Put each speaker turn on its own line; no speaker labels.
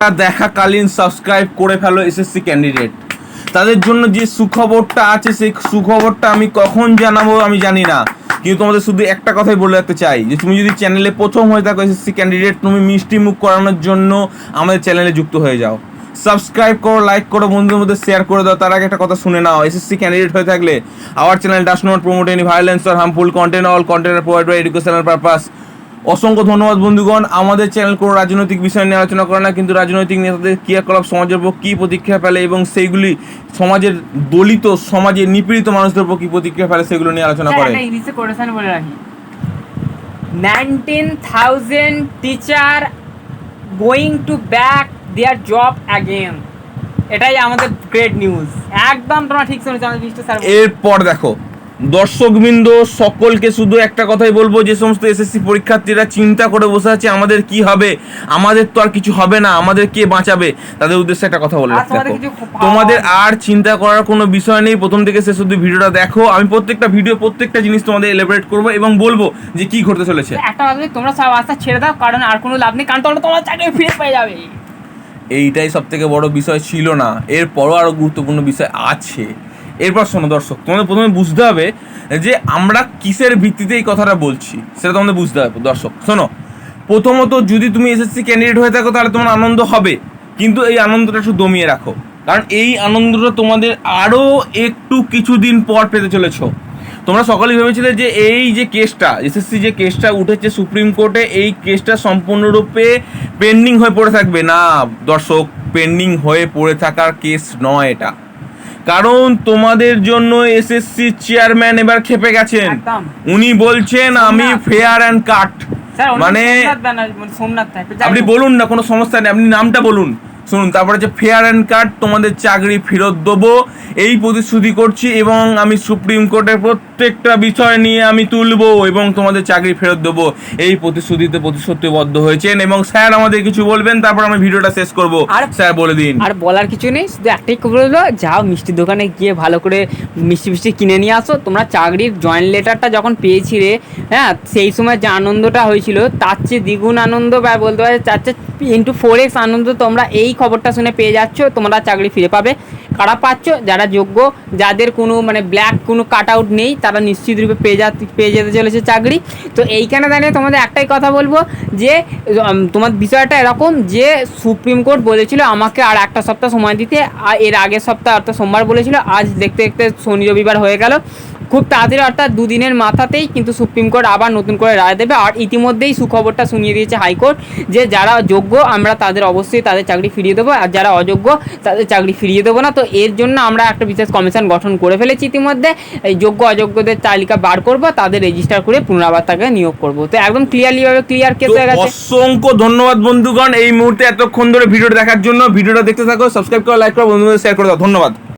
দেখাকালীন subscribe করে ফেলো SSC candidate তাদের জন্য যে সুখবরটা আছে, সেই সুখবরটা আমি কখন জানাব আমি জানি না। কিন্তু তোমাদের শুধু একটা কথাই বলে রাখতে চাই, যে তুমি যদি চ্যানেলে প্রথম হয়ে থাকো এসএসসি ক্যান্ডিডেট তুমি মিষ্টি মুখ করানোর জন্য আমাদের চ্যানেলে যুক্ত হয়ে যাও। সাবস্ক্রাইব করো লাইক করো, বন্ধুদের মধ্যে শেয়ার করে দাও, তার আগে একটা কথা শুনে নাও। এসএসসি ক্যান্ডিডেট হয়ে থাকলে our channel does not promote any violence or harmful content all content provide by educational purpose অসংখ্য ধন্যবাদ বন্ধুগণ। আমাদের চ্যানেল কোনো রাজনৈতিক বিষয় নিয়ে আলোচনা করে না কিন্তু রাজনৈতিক নেতাদের ক্রিয়াকলাপ সমাজের উপর কী প্রতিক্রিয়া ফেলে এবং সেইগুলি সমাজের দলিত সমাজে নিপীড়িত মানুষদের উপর কী প্রতিক্রিয়া ফেলে সেগুলো নিয়ে আলোচনা করে।
ইংলিশে কোটেশন বলে রাখি। Nineteen thousand teacher going to back their job again এটাই আমাদের গ্রেট নিউজ একদম তোমরা ঠিক শুনেছো আমাদের
এরপর দেখো দর্শকবৃন্দ সকলকে শুধু একটা কথাই বলব যে সমস্ত এসএসসি পরীক্ষার্থীরা চিন্তা করে বসে আছে আমাদের কি হবে? আমাদের তো আর কিছু হবে না আমাদের কে বাঁচাবে? তাদের উদ্দেশ্যে একটা কথা বলে
তোমাদের
দেখো। তোমাদের আর চিন্তা করার কোনো বিষয় নেই প্রথম থেকে শেষ অব্দি ভিডিওটা দেখো। আমি প্রত্যেকটা ভিডিও প্রত্যেকটা জিনিস তোমাদের এলাবোরেট করব এবং বলব যে কি ঘটতে চলেছে।
একটা তোমরা সব আস্থা ছেড়ে দাও কারণ আর কোনো লাভ নেই কারণ তোমরা তোমার চাকরি ফিরে পেয়ে যাবে।
এইটাই সব থেকে বড় বিষয় ছিল না এরপরও আরও গুরুত্বপূর্ণ বিষয় আছে। এরপর শোনো দর্শক, তোমাদের প্রথমে বুঝতে হবে যে আমরা কিসের ভিত্তিতে এই কথাটা বলছি, সেটা তোমাদের বুঝতে হবে। দর্শক, শোনো, প্রথমত যদি তুমি এসএসসি ক্যান্ডিডেট হয়ে থাকো, তাহলে তোমার আনন্দ হবে, কিন্তু এই আনন্দটা একটু দমিয়ে রাখো। কারণ এই আনন্দটা তোমাদের আরও একটু কিছুদিন পর পেতে চলেছো। তোমরা সকলেই ভেবেছিলে যে এই যে কেসটা এসএসসি যে কেসটা উঠেছে সুপ্রিম কোর্টে এই কেসটা সম্পূর্ণরূপে পেন্ডিং হয়ে পড়ে থাকবে। না, দর্শক পেন্ডিং হয়ে পড়ে থাকার কেস নয় এটা। কারণ তোমাদের জন্য এসএসসি চেয়ারম্যান এবার খেপে গেছেন। উনি বলছেন আমি ফেয়ার অ্যান্ড কাট মানে
মানে
আপনি বলুন না কোনো সমস্যা নেই আপনি নামটা বলুন। শুনুন তারপরে যে ফেয়ার অ্যান্ড কাট তোমাদের চাকরি ফেরত দেবো। এই প্রতিশ্রুতি করছি এবং আমি সুপ্রিম কোর্টের প্রত্যেকটা বিষয় নিয়ে আমি তুলবো এবং তোমাদের চাকরি ফেরত দেবো। এই প্রতিশ্রুতিতে প্রতিশ্রুতিবদ্ধ হয়েছেন এবং স্যার আমাদের কিছু বলবেন তারপর আমি ভিডিওটা শেষ করব।
আর-
স্যার বলে দিন।
আর বলার কিছু নেই শুধু একটাই হলো যাও মিষ্টির দোকানে গিয়ে ভালো করে মিষ্টি মিষ্টি কিনে নিয়ে আসো। তোমরা চাকরির জয়েন্ট লেটারটা যখন পেয়েছিলে হ্যাঁ সেই সময় যে আনন্দটা হয়েছিল তার চেয়ে দ্বিগুণ আনন্দ বা বলতে পারে তার চেয়ে ইন্টু ফোর এক্স আনন্দ তোমরা এই খবরটা শুনে পেয়ে যাচ্ছ, তোমরা চাকরি ফিরে পাবে। কারা পাচ্ছ, যারা যোগ্য, যাদের কোনো মানে ব্ল্যাক কোনো কাট আউট নেই, তারা নিশ্চিত রূপে পেয়ে যা পেয়ে যেতে চলেছে চাকরি। তো এইখানে দাঁড়িয়ে তোমাদের একটাই কথা বলব, যে তোমার বিষয়টা এরকম, যে সুপ্রিম কোর্ট বলেছিল আমাকে আর একটা সপ্তাহ সময় দিতে, আর এর আগের সপ্তাহ অর্থাৎ সোমবার বলেছিল, আজ দেখতে দেখতে শনি রবিবার হয়ে গেল। খুব তাড়াতাড়ি অর্থাৎ দুদিনের মাথাতেই কিন্তু সুপ্রিম কোর্ট আবার নতুন করে রায় দেবে। আর ইতিমধ্যেই সুখবরটা শুনিয়ে দিয়েছে হাইকোর্ট যে যারা যোগ্য আমরা তাদের অবশ্যই তাদের চাকরি ফিরিয়ে দেবো। আর যারা অযোগ্য তাদের চাকরি ফিরিয়ে দেবো না। তো এর জন্য আমরা একটা বিশেষ কমিশন গঠন করে ফেলেছি ইতিমধ্যে। এই যোগ্য অযোগ্যদের তালিকা বার করব তাদের রেজিস্টার করে পুনরাবার তাকে নিয়োগ করব। তো একদম ক্লিয়ারলিভাবে ক্লিয়ার কেস হয়ে গেছে।
অসংখ্য ধন্যবাদ বন্ধুগণ এই মুহূর্তে এতক্ষণ ধরে ভিডিওটা দেখার জন্য। ভিডিওটা দেখতে থাকো সাবস্ক্রাইব করো লাইক করো বন্ধুদের শেয়ার করে দাও। ধন্যবাদ।